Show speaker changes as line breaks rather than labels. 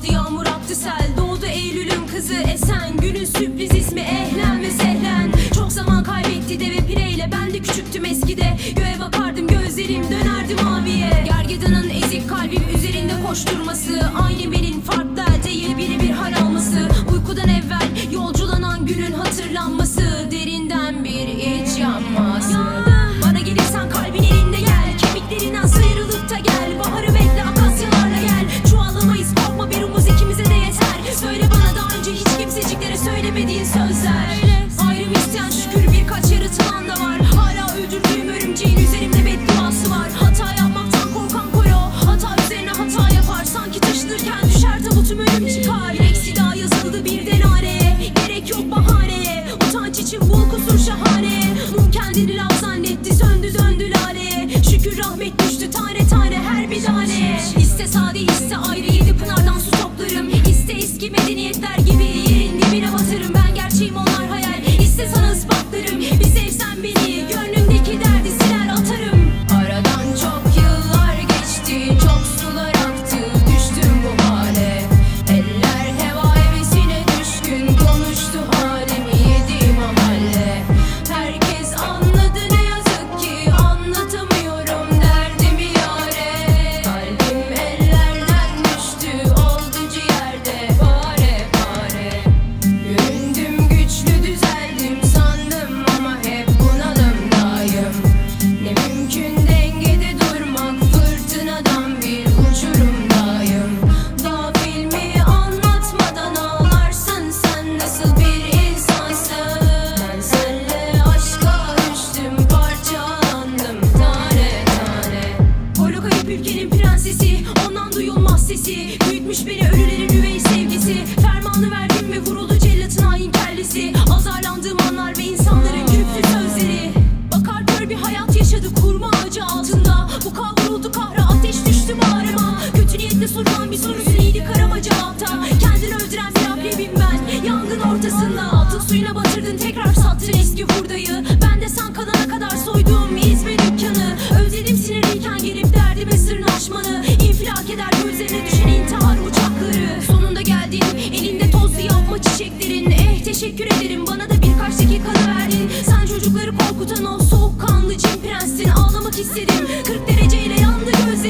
Yağdı yağmur attı sel. Doğdu Eylül'ün kızı Esen. Günün sürpriz ismi Ehlen ve Sehlen Çok zaman kaybetti deve pireyle. Ben de küçüktüm eskide. Göğe bakardım gözlerim dönerdi maviye. Gergedanın ezik kalbim üzerinde koşturması. Aynı benim farklı değil biri bir haralması Uykudan evvel yolculanan günün hatırlanması. tüm ölüm Sida yazıldı birden areye Gerek yok bahaneye Utanç için bul kusur şahane. Mum kendini zannetti söndü döndü laleye Şükür rahmet düştü tane tane her bir tane. İste sade iste ayrı yedi pınardan su toplarım. İste eski medeniyetler teşekkür ederim. Bana da birkaç dakikalı verdin Sen çocukları korkutan o soğukkanlı cin prenssin Ağlamak istedim. 40 dereceyle yandı gözlerim.